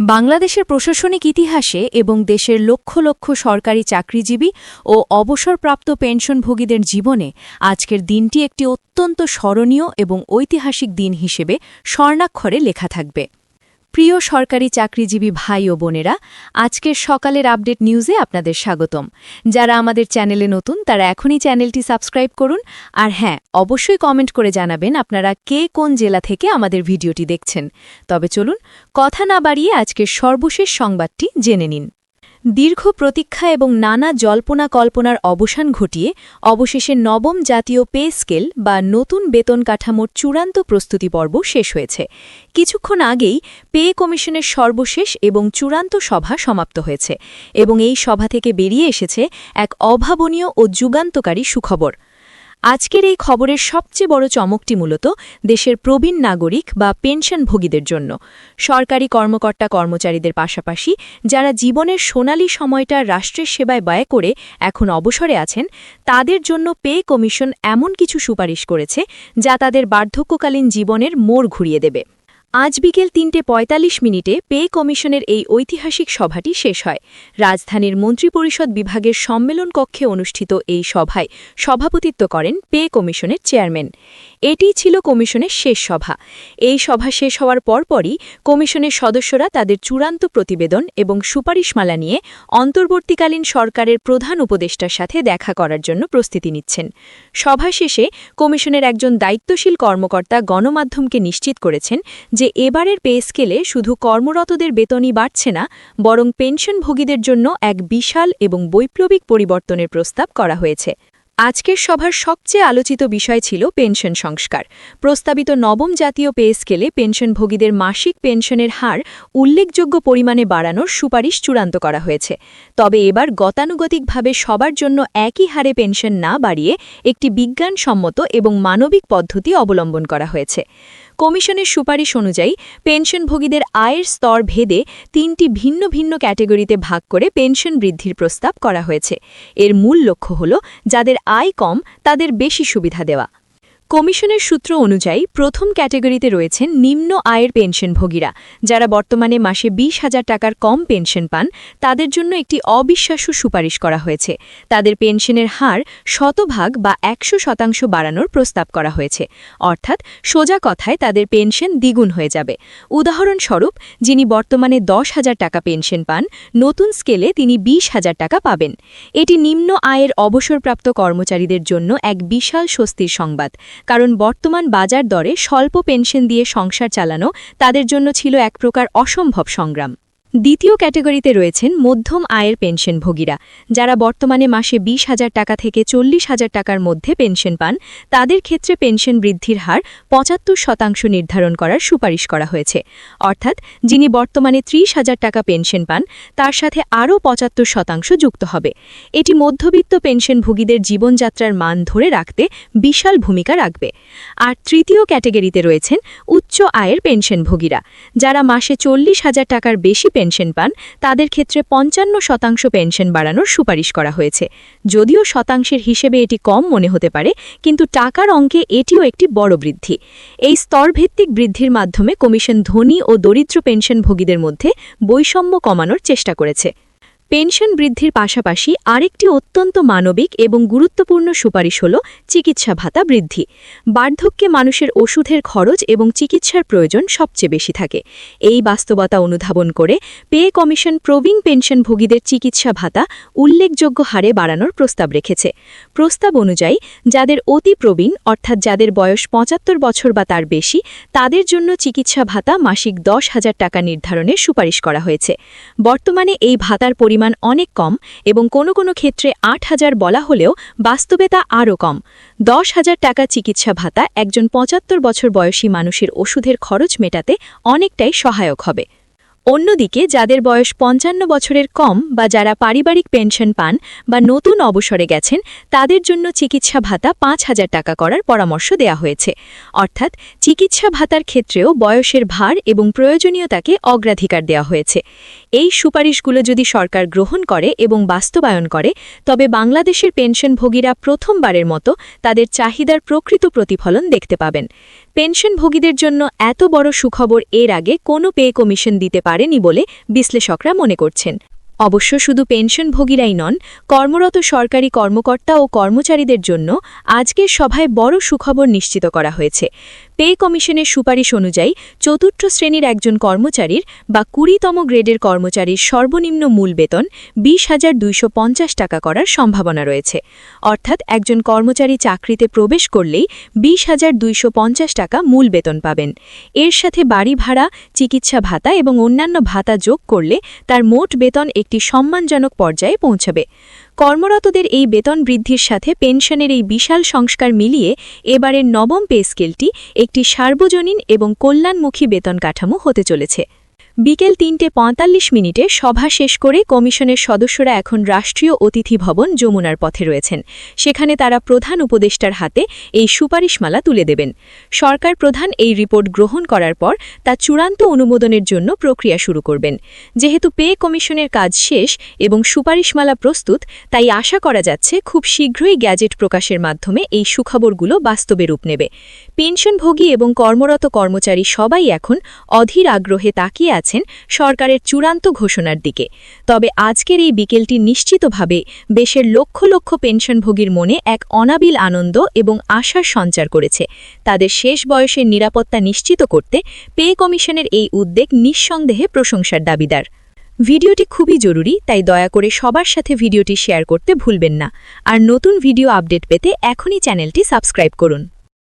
বাংলাদেশের প্রশাসনিক ইতিহাসে এবং দেশের লক্ষ লক্ষ সরকারি চাকরিজীবী ও অবসরপ্রাপ্ত পেনশনভোগীদের জীবনে আজকের দিনটি একটি অত্যন্ত স্মরণীয় এবং ঐতিহাসিক দিন হিসেবে স্বর্ণাক্ষরে লেখা থাকবে। প্রিয় সরকারি চাকরিজীবী ভাই ও বোনেরা, আজকের সকালের আপডেট নিউজে আপনাদের স্বাগতম। যারা আমাদের চ্যানেলে নতুন, তারা এখনই চ্যানেলটি সাবস্ক্রাইব করুন। আর হ্যাঁ অবশ্যই কমেন্ট করে জানাবেন আপনারা কে কোন জেলা থেকে আমাদের ভিডিওটি দেখছেন। তবে চলুন, কথা না বাড়িয়ে আজকের সর্বশেষ সংবাদটি জেনে নিন। দীর্ঘ প্রতীক্ষা এবং নানা জল্পনা কল্পনার অবসান ঘটিয়ে অবশেষে নবম জাতীয় পে স্কেল বা নতুন বেতন কাঠামোর চূড়ান্ত প্রস্তুতি পর্ব শেষ হয়েছে। কিছুক্ষণ আগেই পে কমিশনের সর্বশেষ এবং চূড়ান্ত সভা সমাপ্ত হয়েছে এবং এই সভা থেকে বেরিয়ে এসেছে এক অভাবনীয় ও যুগান্তকারী সুখবর। আজকের এই খবরের সবচেয়ে বড় চমকটি মূলত দেশের প্রবীণ নাগরিক বা পেনশনভোগীদের জন্য। সরকারি কর্মকর্তা কর্মচারীদের পাশাপাশি যারা জীবনের সোনালী সময়টা রাষ্ট্রের সেবায় ব্যয় করে এখন অবসরে আছেন, তাদের জন্য পে কমিশন এমন কিছু সুপারিশ করেছে যা তাদের বার্ধক্যকালীন জীবনের মোড় ঘুরিয়ে দেবে। আজ বিকেল তিনটে ৪৫ মিনিটে পে কমিশনের এই ঐতিহাসিক সভাটি শেষ হয়। রাজধানীর মন্ত্রিপরিষদ বিভাগের সম্মেলন কক্ষে অনুষ্ঠিত এই সভায় সভাপতিত্ব করেন পে কমিশনের চেয়ারম্যান। এটি ছিল কমিশনের শেষ সভা। এই সভা শেষ হওয়ার পরপরই কমিশনের সদস্যরা তাদের চূড়ান্ত প্রতিবেদন এবং সুপারিশমালা নিয়ে অন্তর্বর্তীকালীন সরকারের প্রধান উপদেষ্টার সাথে দেখা করার জন্য প্রস্তুতি নিচ্ছেন। সভা শেষে কমিশনের একজন দায়িত্বশীল কর্মকর্তা গণমাধ্যমকে নিশ্চিত করেছেন যে এবারের পে স্কেলে শুধু কর্মরতদের বেতনই বাড়ছে না, বরং পেনশনভোগীদের জন্য এক বিশাল এবং বৈপ্লবিক পরিবর্তনের প্রস্তাব করা হয়েছে। আজকের সভার সবচেয়ে আলোচিত বিষয় ছিল পেনশন সংস্কার। প্রস্তাবিত নবম জাতীয় পে স্কেলে পেনশনভোগীদের মাসিক পেনশনের হার উল্লেখযোগ্য পরিমাণে বাড়ানোর সুপারিশ চূড়ান্ত করা হয়েছে। তবে এবার গতানুগতিকভাবে সবার জন্য একই হারে পেনশন না বাড়িয়ে একটি বিজ্ঞানসম্মত এবং মানবিক পদ্ধতি অবলম্বন করা হয়েছে। কমিশনের সুপারিশ অনুযায়ী পেনশনভোগীদের আয়ের স্তর ভেদে তিনটি ভিন্ন ভিন্ন ক্যাটেগরিতে ভাগ করে পেনশন বৃদ্ধির প্রস্তাব করা হয়েছে। এর মূল লক্ষ্য হল, যাদের আয় কম, তাদের বেশি সুবিধা দেওয়া। কমিশনের সূত্র অনুযায়ী প্রথম ক্যাটেগরিতে রয়েছেন নিম্ন আয়ের পেনশনভোগীরা। যারা বর্তমানে মাসে বিশ হাজার টাকার কম পেনশন পান, তাদের জন্য একটি অবিশ্বাস্য সুপারিশ করা হয়েছে। তাদের পেনশনের হার শতভাগ বা একশো শতাংশ বাড়ানোর প্রস্তাব করা হয়েছে। অর্থাৎ সোজা কথায় তাদের পেনশন দ্বিগুণ হয়ে যাবে। উদাহরণস্বরূপ, যিনি বর্তমানে দশ হাজার টাকা পেনশন পান, নতুন স্কেলে তিনি বিশ হাজার টাকা পাবেন। এটি নিম্ন আয়ের অবসরপ্রাপ্ত কর্মচারীদের জন্য এক বিশাল স্বস্তির সংবাদ। কারণ বর্তমান বাজার দরে স্বল্প পেনশন দিয়ে সংসার চালানো তাদের জন্য ছিল এক প্রকার অসম্ভব সংগ্রাম। দ্বিতীয় ক্যাটেগরিতে রয়েছেন মধ্যম আয়ের পেনশনভোগীরা। যারা বর্তমানে মাসে বিশ হাজার টাকা থেকে চল্লিশ হাজার টাকার মধ্যে পেনশন পান, তাদের ক্ষেত্রে পেনশন বৃদ্ধির হার পঁচাত্তর শতাংশ নির্ধারণ করার সুপারিশ করা হয়েছে। অর্থাৎ, যিনি বর্তমানে ত্রিশ হাজার টাকা পেনশন পান, তার সাথে আরও পঁচাত্তর শতাংশ যুক্ত হবে। এটি মধ্যবিত্ত পেনশনভোগীদের জীবনযাত্রার মান ধরে রাখতে বিশাল ভূমিকা রাখবে। আর তৃতীয় ক্যাটেগরিতে রয়েছেন উচ্চ আয়ের পেনশনভোগীরা। যারা মাসে চল্লিশ হাজার টাকার বেশি পেনশন পান, তাদের ক্ষেত্রে পঞ্চান্ন শতাংশ পেনশন বাড়ানোর সুপারিশ করা হয়েছে। যদিও শতাংশের হিসেবে এটি কম মনে হতে পারে, কিন্তু টাকার অঙ্কে এটিও একটি বড় বৃদ্ধি। এই স্তরভিত্তিক বৃদ্ধির মাধ্যমে কমিশন ধনী ও দরিদ্র পেনশনভোগীদের মধ্যে বৈষম্য কমানোর চেষ্টা করেছে। পেনশন বৃদ্ধির পাশাপাশি আরেকটি অত্যন্ত মানবিক এবং গুরুত্বপূর্ণ সুপারিশ হল চিকিৎসা ভাতা বৃদ্ধি। বার্ধক্যে মানুষের ওষুধের খরচ এবং চিকিৎসার প্রয়োজন সবচেয়ে বেশি থাকে। এই বাস্তবতা অনুধাবন করে পে কমিশন প্রবীণ পেনশনভোগীদের চিকিৎসা ভাতা উল্লেখযোগ্য হারে বাড়ানোর প্রস্তাব রেখেছে। প্রস্তাব অনুযায়ী, যাদের অতি প্রবীণ, অর্থাৎ যাদের বয়স পঁচাত্তর বছর বা তার বেশি, তাদের জন্য চিকিৎসা ভাতা মাসিক দশ হাজার টাকা নির্ধারণের সুপারিশ করা হয়েছে। বর্তমানে এই ভাতার পরিমাণ পরিমাণ অনেক কম এবং কোনো কোনো ক্ষেত্রে আট হাজার বলা হলেও বাস্তবে তা আরও কম। দশ হাজার টাকা চিকিৎসা ভাতা একজন পঁচাত্তর বছর বয়সী মানুষের ওষুধের খরচ মেটাতে অনেকটাই সহায়ক হবে। অন্যদিকে, যাদের বয়স পঞ্চান্ন বছরের কম বা যারা পারিবারিক পেনশন পান বা নতুন অবসরে গেছেন, তাদের জন্য চিকিৎসা ভাতা পাঁচ হাজার টাকা করার পরামর্শ দেয়া হয়েছে। অর্থাৎ, চিকিৎসা ভাতার ক্ষেত্রেও বয়সের ভার এবং প্রয়োজনীয়তাকে অগ্রাধিকার দেওয়া হয়েছে। এই সুপারিশগুলো যদি সরকার গ্রহণ করে এবং বাস্তবায়ন করে, তবে বাংলাদেশের পেনশনভোগীরা প্রথমবারের মতো তাদের চাহিদার প্রকৃত প্রতিফলন দেখতে পাবেন। পেনশনভোগীদের জন্য এত বড় সুখবর এর আগে কোনো পে কমিশন দিতে পারেনি বলে বিশ্লেষকরা মনে করছেন। অবশ্য শুধু পেনশনভোগীরাই নন, কর্মরত সরকারি কর্মকর্তা ও কর্মচারীদের জন্য আজকের সভায় বড় সুখবর নিশ্চিত করা হয়েছে। পে কমিশনের সুপারিশ অনুযায়ী চতুর্থ শ্রেণির একজন কর্মচারীর বা কুড়িতম গ্রেডের কর্মচারীর সর্বনিম্ন মূল বেতন বিশ হাজার দুইশো টাকা করার সম্ভাবনা রয়েছে। অর্থাৎ একজন কর্মচারী চাকরিতে প্রবেশ করলেই বিশ হাজার দুইশো টাকা মূল বেতন পাবেন। এর সাথে বাড়ি ভাড়া, চিকিৎসা ভাতা এবং অন্যান্য ভাতা যোগ করলে তার মোট বেতন একটি সম্মানজনক পর্যায়ে পৌঁছাবে। কর্মরতদের এই বেতন বৃদ্ধির সাথে পেনশনের এই বিশাল সংস্কার মিলিয়ে এবারের নবম পে স্কেলটি একটি সার্বজনীন এবং কল্যাণমুখী বেতন কাঠামো হতে চলেছে। বিকেল তিনটে পঁয়তাল্লিশ মিনিটে সভা শেষ করে কমিশনের সদস্যরা এখন রাষ্ট্রীয় অতিথি ভবন যমুনার পথে রয়েছেন। সেখানে তারা প্রধান উপদেষ্টার হাতে এই সুপারিশমালা তুলে দেবেন। সরকার প্রধান এই রিপোর্ট গ্রহণ করার পর তা চূড়ান্ত অনুমোদনের জন্য প্রক্রিয়া শুরু করবেন। যেহেতু পে কমিশনের কাজ শেষ এবং সুপারিশমালা প্রস্তুত, তাই আশা করা যাচ্ছে খুব শীঘ্রই গ্যাজেট প্রকাশের মাধ্যমে এই সুখবরগুলো বাস্তবে রূপ নেবে। পেনশনভোগী এবং কর্মরত কর্মচারী সবাই এখন অধীর আগ্রহে তাকিয়ে আছেন সরকারের চূড়ান্ত ঘোষণার দিকে। তবে আজকের এই বিকেলটি নিশ্চিতভাবে দেশের লক্ষ লক্ষ পেনশনভোগীর মনে এক অনাবিল আনন্দ এবং আশার সঞ্চার করেছে। তাদের শেষ বয়সের নিরাপত্তা নিশ্চিত করতে পে কমিশনের এই উদ্যোগ নিঃসন্দেহে প্রশংসার দাবিদার। ভিডিওটি খুবই জরুরি, তাই দয়া করে সবার সাথে ভিডিওটি শেয়ার করতে ভুলবেন না। আর নতুন ভিডিও আপডেট পেতে এখনই চ্যানেলটি সাবস্ক্রাইব করুন।